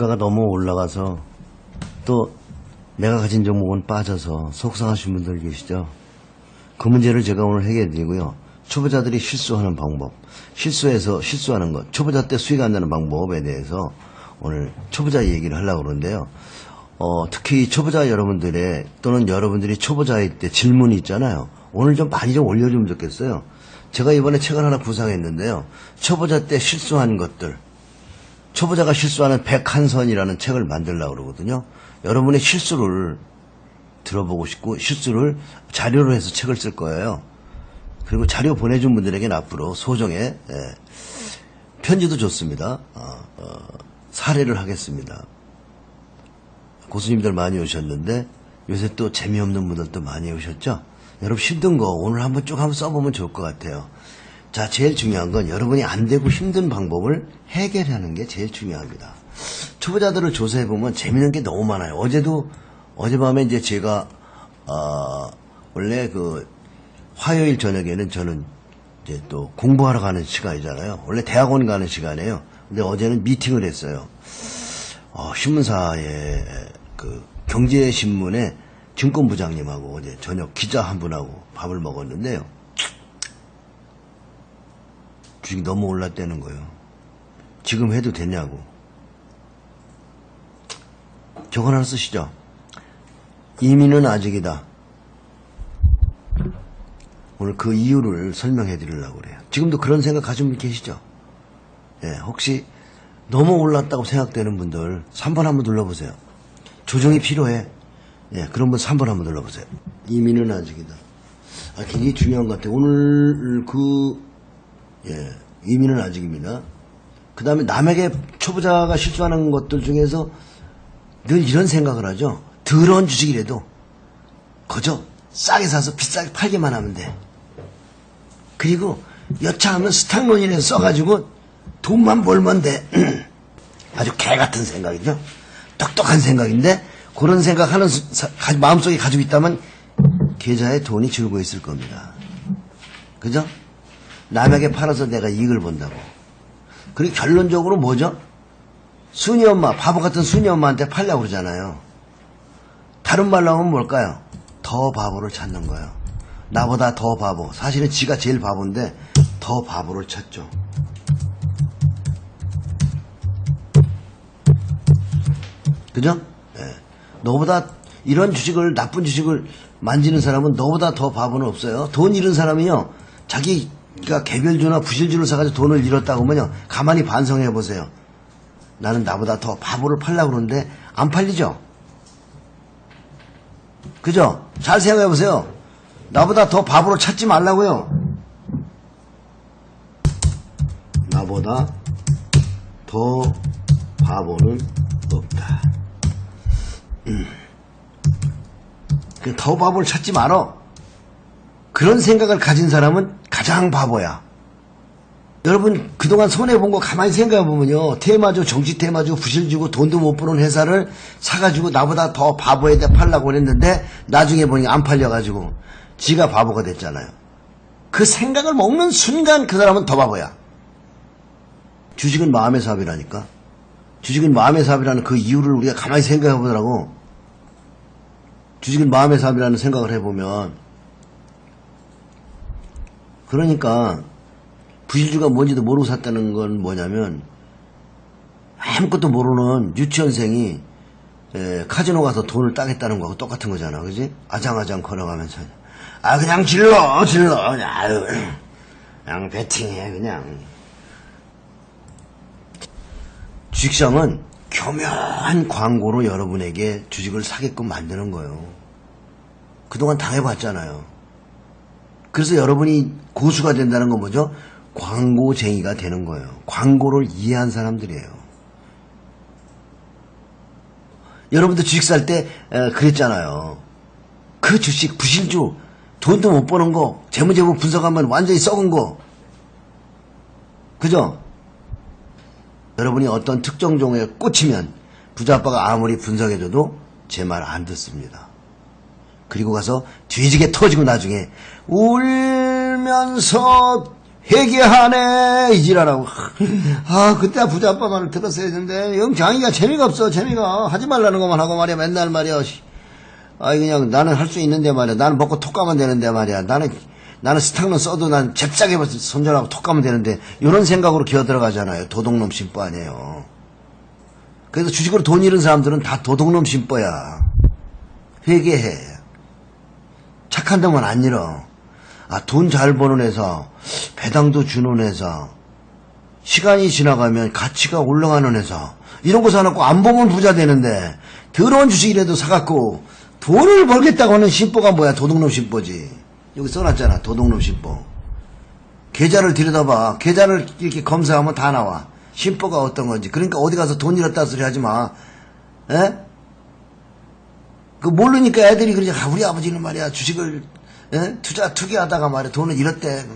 주가가 너무 올라가서 또 내가 가진 종목은 빠져서 속상하신 분들 계시죠? 그 문제를 제가 오늘 해결해 드리고요. 초보자들이 실수하는 방법, 실수해서 실수하는 것, 초보자 때 수익 안 나는 방법에 대해서 오늘 초보자 얘기를 하려고 그러는데요. 어, 특히 초보자 여러분들의 또는 여러분들이 초보자일 때 질문이 있잖아요. 오늘 좀 많이 좀 올려주면 좋겠어요. 제가 이번에 책을 하나 구상했는데요. 초보자 때 실수한 것들, 초보자가 실수하는 백한선이라는 책을 만들려고 그러거든요. 여러분의 실수를 들어보고 싶고 실수를 자료로 해서 책을 쓸 거예요. 그리고 자료 보내준 분들에게는 앞으로 소정의 예, 편지도 좋습니다. 어, 어, 사례를 하겠습니다. 고수님들 많이 오셨는데 요새 또 재미없는 분들도 많이 오셨죠? 여러분 힘든 거 오늘 한번 쭉 한번 써보면 좋을 것 같아요. 자, 제일 중요한 건 여러분이 안 되고 힘든 방법을 해결하는 게 제일 중요합니다. 초보자들을 조사해 보면 재밌는 게 너무 많아요. 어제도, 어젯밤에 이제 제가, 어, 원래 그, 화요일 저녁에는 저는 이제 또 공부하러 가는 시간이잖아요. 원래 대학원 가는 시간이에요. 근데 어제는 미팅을 했어요. 어, 신문사의 그 경제신문의 증권부장님하고 어제 저녁 기자 한 분하고 밥을 먹었는데요. 주식이 너무 올랐다는 거예요. 지금 해도 되냐고. 저거 하나 쓰시죠. 이민은 아직이다. 오늘 그 이유를 설명해 드리려고 그래요. 지금도 그런 생각 가지고 계시죠? 예, 혹시 너무 올랐다고 생각되는 분들 3번 한번 눌러보세요. 조정이 필요해. 예, 그런 분 3번 한번 눌러보세요. 이민은 아직이다. 아, 굉장히 중요한 것 같아요. 오늘 그, 예, 이민은 아직입니다. 그 다음에 남에게 초보자가 실수하는 것들 중에서 늘 이런 생각을 하죠. 더러운 주식이라도 거저 싸게 사서 비싸게 팔기만 하면 돼. 그리고 여차하면 스탁론이라도 써가지고 돈만 벌면 돼. 아주 개 같은 생각이죠. 똑똑한 생각인데 그런 생각하는 마음속에 가지고 있다면 계좌에 돈이 줄고 있을 겁니다. 그죠? 남에게 팔아서 내가 이익을 본다고. 그리고 결론적으로 뭐죠? 순이 엄마, 바보 같은 순이 엄마한테 팔려고 그러잖아요. 다른 말로 하면 뭘까요? 더 바보를 찾는 거예요. 나보다 더 바보. 사실은 지가 제일 바보인데 더 바보를 찾죠. 그죠? 예. 너보다 이런 주식을 나쁜 주식을 만지는 사람은 너보다 더 바보는 없어요. 돈 잃은 사람이요. 자기 가 개별주나 부실주를 사가지고 돈을 잃었다고 하면요. 가만히 반성해 보세요. 나는 나보다 더 바보를 팔려고 그러는데 안 팔리죠? 그죠? 잘 생각해 보세요. 나보다 더 바보를 찾지 말라고요. 나보다 더 바보는 없다. 음. 그더 바보를 찾지 말어. 그런 생각을 가진 사람은 가장 바보야. 여러분 그동안 손해본 거 가만히 생각해보면요. 테마주, 정치 테마주, 부실주고 돈도 못 버는 회사를 사가지고 나보다 더 바보에다 팔라고 그랬는데 나중에 보니 안 팔려가지고 지가 바보가 됐잖아요. 그 생각을 먹는 순간 그 사람은 더 바보야. 주식은 마음의 사업이라니까. 주식은 마음의 사업이라는 그 이유를 우리가 가만히 생각해 보더라고. 주식은 마음의 사업이라는 생각을 해보면 그러니까 부실주가 뭔지도 모르고 샀다는 건 뭐냐면 아무것도 모르는 유치원생이 에, 카지노 가서 돈을 따겠다는 거하고 똑같은 거잖아 그지? 아장아장 걸어가면서 아 그냥 질러 질러 그냥 아유 그냥 베팅해 그냥 주식시장은 교묘한 광고로 여러분에게 주식을 사게끔 만드는 거예요. 그동안 당해봤잖아요. 그래서 여러분이 고수가 된다는 건 뭐죠? 광고쟁이가 되는 거예요. 광고를 이해한 사람들이에요. 여러분도 주식 살 때 그랬잖아요. 그 주식 부실주 돈도 못 버는 거 재무제표 분석하면 완전히 썩은 거 그죠? 여러분이 어떤 특정 종에 꽂히면 부자 아빠가 아무리 분석해줘도 제 말 안 듣습니다. 그리고 가서 뒤지게 터지고 나중에 울면서 회개하네 이지라라고 아, 그때 부자 아빠 말을 들었어야 했는데, 영 장이가 재미가 없어, 재미가. 하지 말라는 것만 하고 말이야, 맨날 말이야. 씨. 아이, 그냥 나는 할 수 있는데 말이야. 나는 먹고 톡 가면 되는데 말이야. 나는, 나는 스탕만 써도 난 잽싸게 손절하고 톡 가면 되는데, 이런 생각으로 기어 들어가잖아요. 도둑놈 심보 아니에요. 그래서 주식으로 돈 잃은 사람들은 다 도둑놈 심보야. 회개해. 착한 놈은 안 잃어. 아, 돈 잘 버는 회사, 배당도 주는 회사, 시간이 지나가면 가치가 올라가는 회사, 이런 거 사놓고 안 보면 부자 되는데, 더러운 주식이라도 사갖고 돈을 벌겠다고 하는 심보가 뭐야? 도둑놈 심보지. 여기 써놨잖아. 도둑놈 심보. 계좌를 들여다봐. 계좌를 이렇게 검사하면 다 나와. 심보가 어떤 건지. 그러니까 어디 가서 돈 잃었다 소리 하지 마. 에? 그 모르니까 애들이 그러지. 아, 우리 아버지는 말이야 주식을 에? 투자 투기하다가 말이야 돈을 잃었대.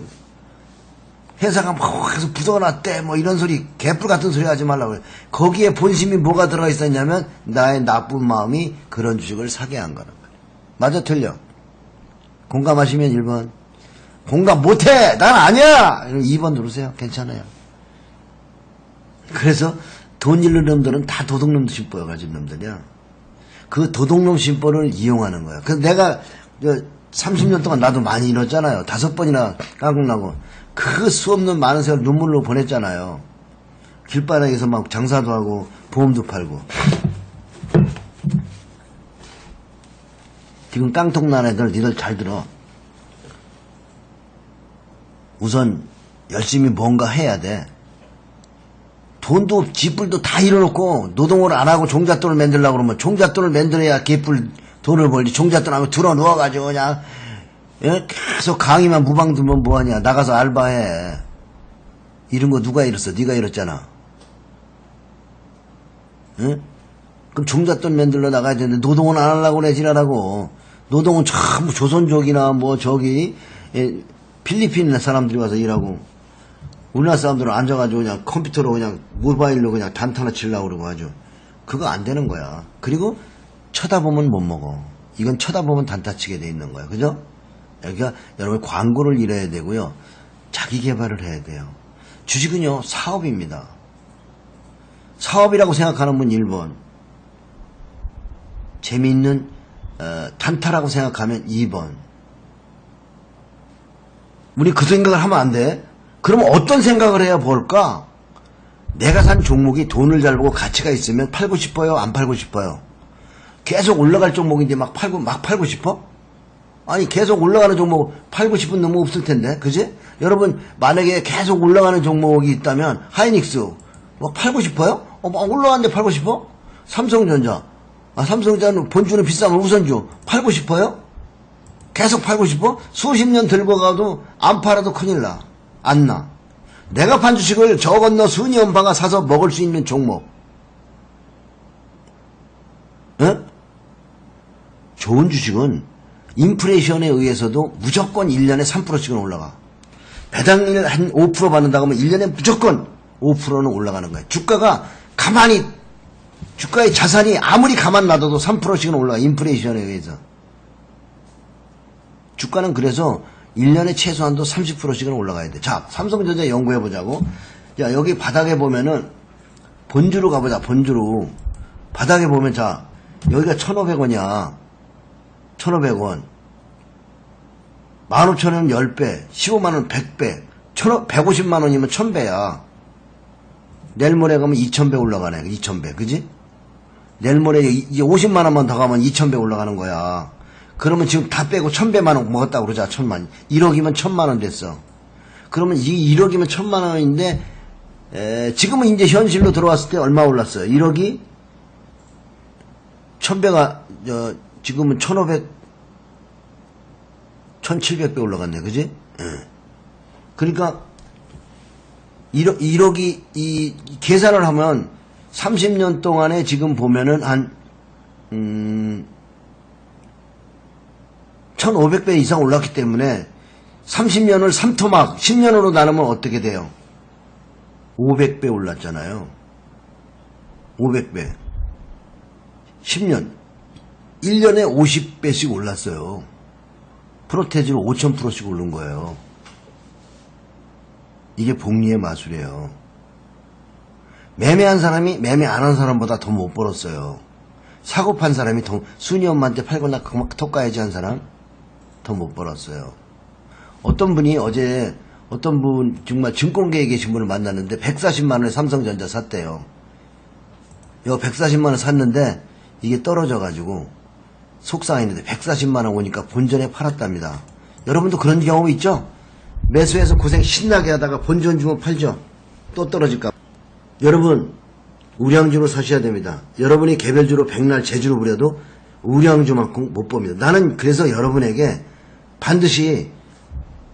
회사가 뭐 계속 났대. 뭐 이런 소리 개뿔 같은 소리 하지 말라고 그래. 거기에 본심이 뭐가 들어가 있었냐면 나의 나쁜 마음이 그런 주식을 사게 한 거란 말이야. 맞아 틀려. 공감하시면 1번. 공감 못해. 난 아니야. 2번 누르세요. 괜찮아요. 그래서 돈 잃는 놈들은 다 도둑놈 심보여 가진 놈들이야. 그 도둑놈 심보를 이용하는 거야. 그래서 내가 30년 동안 나도 많이 잃었잖아요. 다섯 번이나 깡국나고. 그 수없는 많은 세월 눈물로 보냈잖아요. 길바닥에서 막 장사도 하고 보험도 팔고. 지금 깡통 난 애들 니들 잘 들어. 우선 열심히 뭔가 해야 돼. 돈도 지불도 다 잃어놓고 노동을 안 하고 종잣돈을 만들려고 그러면 종잣돈을 만들어야 개뿔 돈을 벌지. 종잣돈 하고 들어 누워가지고 그냥 예? 계속 강의만 무방 두면 뭐하냐. 나가서 알바해. 이런 거 누가 잃었어? 네가 잃었잖아. 응? 그럼 종잣돈 만들러 나가야 되는데 노동은 안 하려고 그래 지랄하고. 노동은 전부 조선족이나 뭐 저기 예, 필리핀 사람들이 와서 일하고 우리나라 사람들은 앉아가지고 그냥 컴퓨터로 그냥 모바일로 그냥 단타나 치려고 그러고 아주 그거 안 되는 거야. 그리고 쳐다보면 못 먹어. 이건 쳐다보면 단타 치게 돼 있는 거야. 그죠? 여기가 여러분 광고를 잃어야 되고요. 자기 개발을 해야 돼요. 주식은요, 사업입니다. 사업이라고 생각하는 분 1번. 재미있는 어, 단타라고 생각하면 2번. 우리 그 생각을 하면 안 돼. 그러면 어떤 생각을 해야 볼까? 내가 산 종목이 돈을 잘 벌고 가치가 있으면 팔고 싶어요? 안 팔고 싶어요? 계속 올라갈 종목인데 막 팔고, 막 팔고 싶어? 아니, 계속 올라가는 종목 팔고 싶은 놈은 없을 텐데, 그지? 여러분, 만약에 계속 올라가는 종목이 있다면, 하이닉스, 뭐 팔고 싶어요? 어, 막 올라가는데 팔고 싶어? 삼성전자. 아, 삼성전자는 본주는 비싸면 우선주. 팔고 싶어요? 계속 팔고 싶어? 수십 년 들고 가도 안 팔아도 큰일 나. 안 나. 내가 판 주식을 저 건너 순이 엄마가 사서 먹을 수 있는 종목. 어? 좋은 주식은 인플레이션에 의해서도 무조건 1년에 3%씩은 올라가. 배당을 한 5% 받는다고 하면 1년에 무조건 5%는 올라가는 거야. 주가가 가만히, 주가의 자산이 아무리 가만 놔둬도 3%씩은 올라가. 인플레이션에 의해서. 주가는 그래서 1년에 최소한도 30%씩은 올라가야 돼. 자, 삼성전자 연구해 보자고. 자, 여기 바닥에 보면은 본주로 가보자. 본주로. 바닥에 보면 자, 여기가 1,500원이야. 1,500원. 15,000원 10배, 15만원 100배, 150만원이면 1000배야. 내일 모레 가면 2000배 올라가네, 2000배, 그지? 내일 모레 이제 50만원만 더 가면 2000배 올라가는 거야. 그러면 지금 다 빼고 1000배만 원 먹었다고 그러자, 1000만. 1억이면 1000만원 됐어. 그러면 이 1억이면 1000만원인데, 에, 지금은 이제 현실로 들어왔을 때 얼마 올랐어요? 1억이 1000배가, 저, 지금은 1500, 1700배 올라갔네, 그지? 예. 그러니까, 1억, 1억이, 이, 계산을 하면 30년 동안에 지금 보면은 한, 음, 1500배 이상 올랐기 때문에 30년을 3토막, 10년으로 나누면 어떻게 돼요? 500배 올랐잖아요. 500배. 10년. 1년에 50배씩 올랐어요. 프로테즈로 5000%씩 오른 거예요. 이게 복리의 마술이에요. 매매한 사람이 매매 안 한 사람보다 더 못 벌었어요. 사고 판 사람이 더, 순이 엄마한테 팔거나 그만 톡까야지 한 사람 더 못 벌었어요. 어떤 분이 어제 어떤 분 정말 증권계에 계신 분을 만났는데 140만 원에 삼성전자 샀대요. 이거 140만 원 샀는데 이게 떨어져 가지고 속상했는데 140만 원 오니까 본전에 팔았답니다. 여러분도 그런 경험 있죠? 매수해서 고생 신나게 하다가 본전 주면 팔죠. 또 떨어질까. 여러분 우량주로 사셔야 됩니다. 여러분이 개별주로 백날 제주로 부려도 우량주만큼 못 봅니다. 나는 그래서 여러분에게 반드시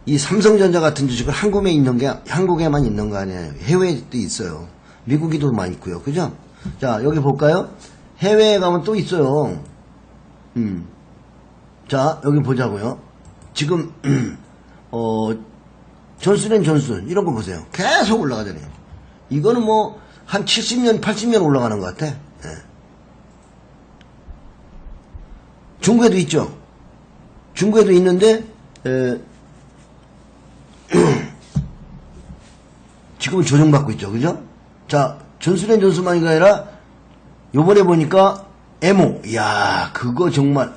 이 삼성전자 같은 주식은 한국에 있는 게 한국에만 있는 거 아니에요. 해외에도 있어요. 미국에도 많이 있고요. 그죠? 자 여기 볼까요? 해외에 가면 또 있어요. 음. 자 여기 보자고요. 지금 어 존슨앤 존슨 이런 거 보세요. 계속 올라가잖아요. 이거는 뭐 한 70년, 80년 올라가는 것 같아. 예. 중국에도 있죠. 중국에도 있는데 에, 지금은 조정받고 있죠. 그죠? 자, 존슨앤 존슨만이 아니라 요번에 보니까 에모. 이야, 그거 정말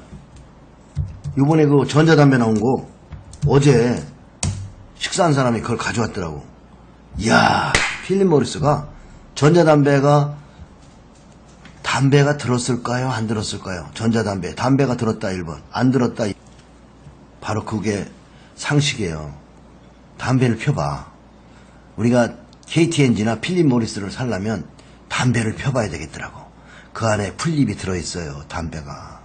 요번에 그 전자담배 나온 거 어제 식사한 사람이 그걸 가져왔더라고. 이야, 필립 모리스가 전자담배가 담배가 들었을까요? 안 들었을까요? 전자담배. 담배가 들었다 1번. 안 들었다 2번. 바로 그게 상식이에요. 담배를 펴봐. 우리가 KTNG나 필립 모리스를 살려면 담배를 펴봐야 되겠더라고. 그 안에 풀립이 들어있어요. 담배가.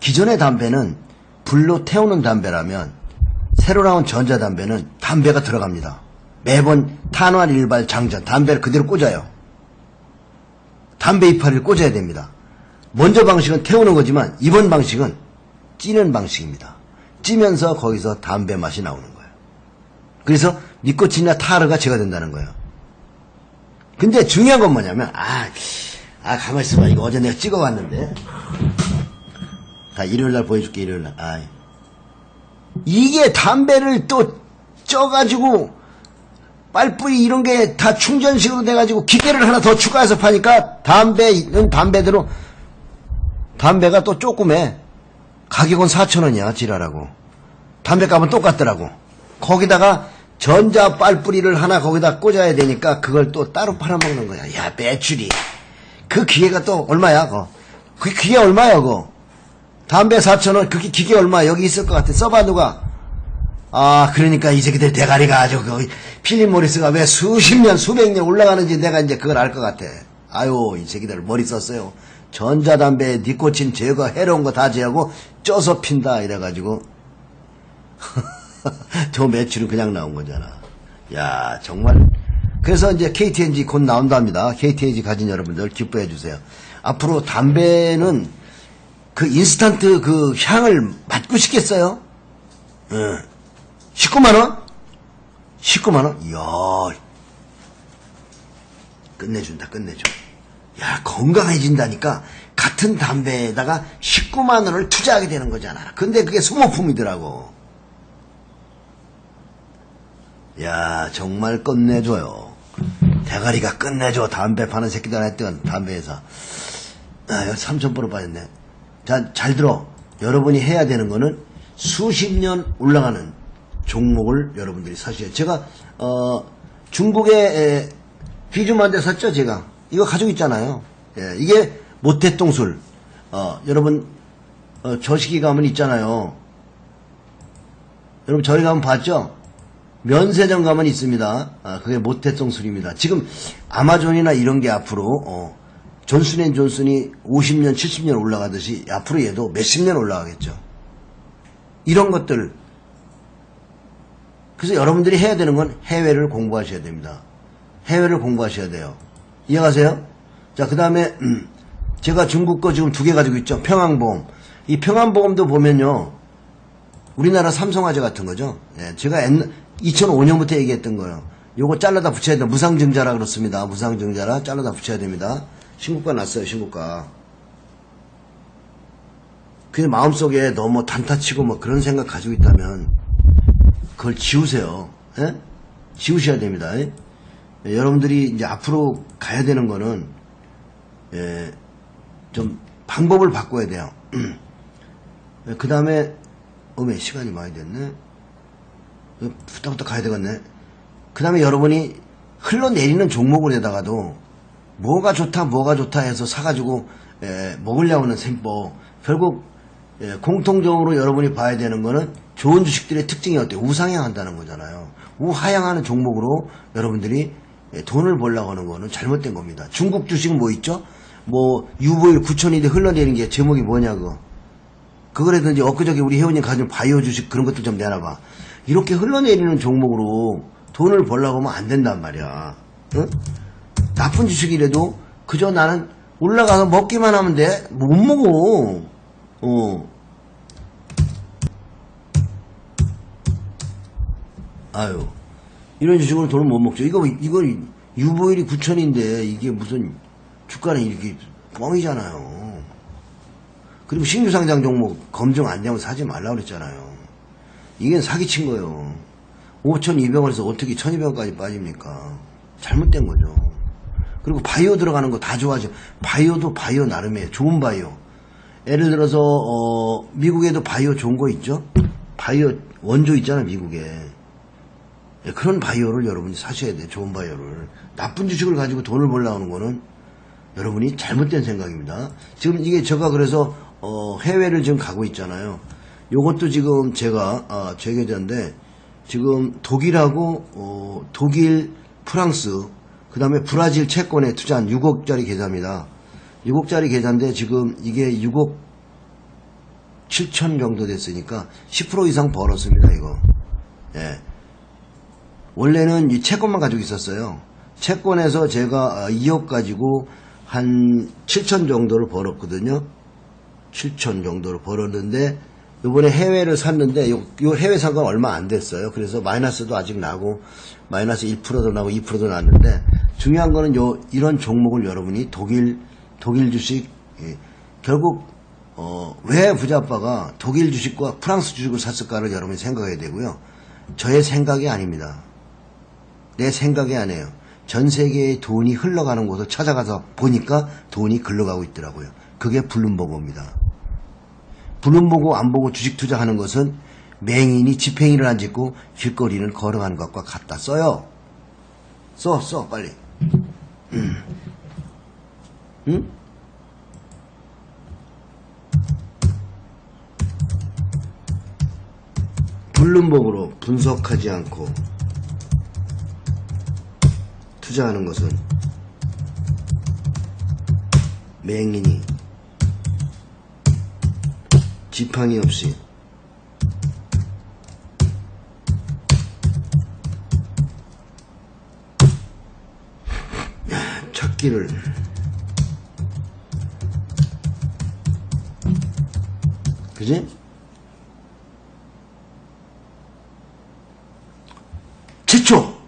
기존의 담배는 불로 태우는 담배라면 새로 나온 전자담배는 담배가 들어갑니다. 매번 탄환 일발 장전 담배를 그대로 꽂아요. 담배 이파리를 꽂아야 됩니다. 먼저 방식은 태우는 거지만 이번 방식은 찌는 방식입니다. 찌면서 거기서 담배 맛이 나오는 거예요. 그래서 니코틴이나 타르가 제거된다는 거예요. 근데 중요한 건 뭐냐면 아, 아 가만 있어봐 이거 어제 내가 찍어왔는데 자 일요일 날 보여줄게 일요일 날 아, 이게 담배를 또 쪄가지고 빨뿌리 이런 게 다 충전식으로 돼가지고 기계를 하나 더 추가해서 파니까 담배는 담배대로 담배가 또 조금해 가격은 4천원이야 지랄하고. 담배값은 똑같더라고. 거기다가 전자 빨뿌리를 하나 거기다 꽂아야 되니까 그걸 또 따로 팔아먹는 거야. 야 매출이. 그 기계가 또 얼마야 그거? 그 기계 얼마야 그거? 담배 4천원 그 기계 얼마? 여기 있을 것 같아. 써봐 누가. 아, 그러니까 이 새끼들 대가리가 아주 그 필립 모리스가 왜 수십 년, 수백 년 올라가는지 내가 이제 그걸 알 것 같아. 아유, 이 새끼들 머리 썼어요. 전자담배, 니코틴 제거, 해로운 거 다 제하고 쪄서 핀다 이래가지고 저 매출은 그냥 나온 거잖아. 야, 정말. 그래서 이제 KTNG 곧 나온답니다. KTNG 가진 여러분들 기뻐해 주세요. 앞으로 담배는 그 인스턴트 그 향을 맡고 싶겠어요? 응. 19만원? 19만원? 이야. 끝내준다, 끝내줘. 야, 건강해진다니까, 같은 담배에다가 19만 원을 투자하게 되는 거잖아. 근데 그게 소모품이더라고. 야, 정말 끝내줘요. 대가리가 끝내줘. 담배 파는 새끼들 했던 담배에서. 아, 여기 3천불로 빠졌네. 자, 잘 들어. 여러분이 해야 되는 거는 수십 년 올라가는 종목을 여러분들이 사셔야 제가 어 중국에 에, 비주만대 샀죠 제가 이거 가지고 있잖아요. 예, 이게 모태똥 술. 어 여러분 어, 저식이 가면 있잖아요. 여러분 저희 가면 봤죠? 면세점 가면 있습니다. 아, 그게 모태똥 술입니다. 지금 아마존이나 이런 게 앞으로 어, 존슨앤 존슨이 50년 70년 올라가듯이 앞으로 얘도 몇십 년 올라가겠죠. 이런 것들. 그래서 여러분들이 해야 되는 건 해외를 공부하셔야 됩니다. 해외를 공부하셔야 돼요. 이해가세요? 자, 그 다음에, 제가 중국 거 지금 두 개 가지고 있죠. 평안보험. 이 평안보험도 보면요. 우리나라 삼성화재 같은 거죠. 예, 제가 2005년부터 얘기했던 거예요. 요거 잘라다 붙여야 돼. 무상증자라 그렇습니다. 무상증자라 잘라다 붙여야 됩니다. 신고가 났어요, 신고가. 그냥 마음속에 너무 단타치고 뭐 그런 생각 가지고 있다면 그걸 지우세요. 예? 지우셔야 됩니다. 예? 예, 여러분들이 이제 앞으로 가야 되는 거는 예, 좀 방법을 바꿔야 돼요. 그 다음에 어메 시간이 많이 됐네. 후딱후딱 가야 되겠네. 그 다음에 여러분이 흘러내리는 종목을에다가도 뭐가 좋다 뭐가 좋다 해서 사가지고 에, 먹으려고는 셈법 결국 예, 공통적으로 여러분이 봐야 되는 거는 좋은 주식들의 특징이 어때요? 우상향한다는 거잖아요. 우하향하는 종목으로 여러분들이 예, 돈을 벌려고 하는 거는 잘못된 겁니다. 중국 주식 뭐 있죠? 뭐 유보일 9천인데 흘러내린 게 제목이 뭐냐 그거. 그거라든지 엊그저께 우리 회원님 가진 바이오 주식 그런 것도 좀 내놔봐. 이렇게 흘러내리는 종목으로 돈을 벌려고 하면 안 된단 말이야. 응? 나쁜 주식이라도 그저 나는 올라가서 먹기만 하면 돼. 못 먹어. 어. 아유. 이런 주식으로 돈을 못 먹죠. 이거, 이거 유보일이 9천인데 이게 무슨 주가는 이렇게 뻥이잖아요. 그리고 신규 상장 종목 검증 안 되면 사지 말라고 그랬잖아요. 이게 사기친 거예요. 5,200원에서 어떻게 1,200원까지 빠집니까? 잘못된 거죠. 그리고 바이오 들어가는 거 다 좋아하죠. 바이오도 바이오 나름이에요. 좋은 바이오. 예를 들어서 어, 미국에도 바이오 좋은 거 있죠? 바이오 원조 있잖아 미국에. 예, 그런 바이오를 여러분이 사셔야 돼요. 좋은 바이오를. 나쁜 주식을 가지고 돈을 벌려고 하는 거는 여러분이 잘못된 생각입니다. 지금 이게 제가 그래서 어, 해외를 지금 가고 있잖아요. 요것도 지금 제가 아, 제 계좌인데 지금 독일하고 어, 독일, 프랑스, 그 다음에 브라질 채권에 투자한 6억짜리 계좌입니다. 6억짜리 계좌인데 지금 이게 6억 7천 정도 됐으니까 10% 이상 벌었습니다. 이거. 예. 원래는 이 채권만 가지고 있었어요. 채권에서 제가 2억 가지고 한 7천 정도를 벌었거든요. 7천 정도를 벌었는데 이번에 해외를 샀는데 요, 요 해외 산 건 얼마 안 됐어요. 그래서 마이너스도 아직 나고 마이너스 1%도 나고 2%도 났는데 중요한 거는 요 이런 종목을 여러분이 독일 독일 주식 예, 결국 어, 왜 부자빠가 독일 주식과 프랑스 주식을 샀을까를 여러분이 생각해야 되고요. 저의 생각이 아닙니다. 내 생각이 아니에요. 전 세계의 돈이 흘러가는 곳을 찾아가서 보니까 돈이 흘러가고 있더라고요. 그게 블룸버그입니다. 블룸버그 안 보고 주식 투자하는 것은 맹인이 집행일을 안 짓고 길거리를 걸어가는 것과 같다. 써요. 써, 써, 빨리. 음. 응? 블룸버그로 분석하지 않고 투자하는 것은 맹인이 지팡이 없이 찾기를 그지? 최초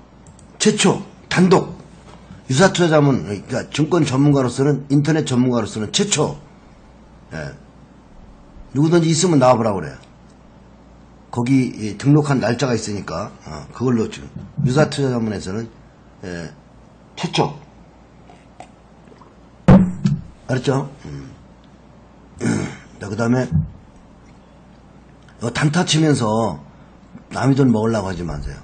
최초 단독 유사투자자문 그러니까 증권 전문가로서는 인터넷 전문가로서는 최초 예. 누구든지 있으면 나와보라고 그래요. 거기 이 등록한 날짜가 있으니까 어, 그걸로 지금 유사투자자문에서는 예, 최초 알았죠? 음. 자, 그 다음에 단타 치면서 남의 돈 먹으려고 하지 마세요.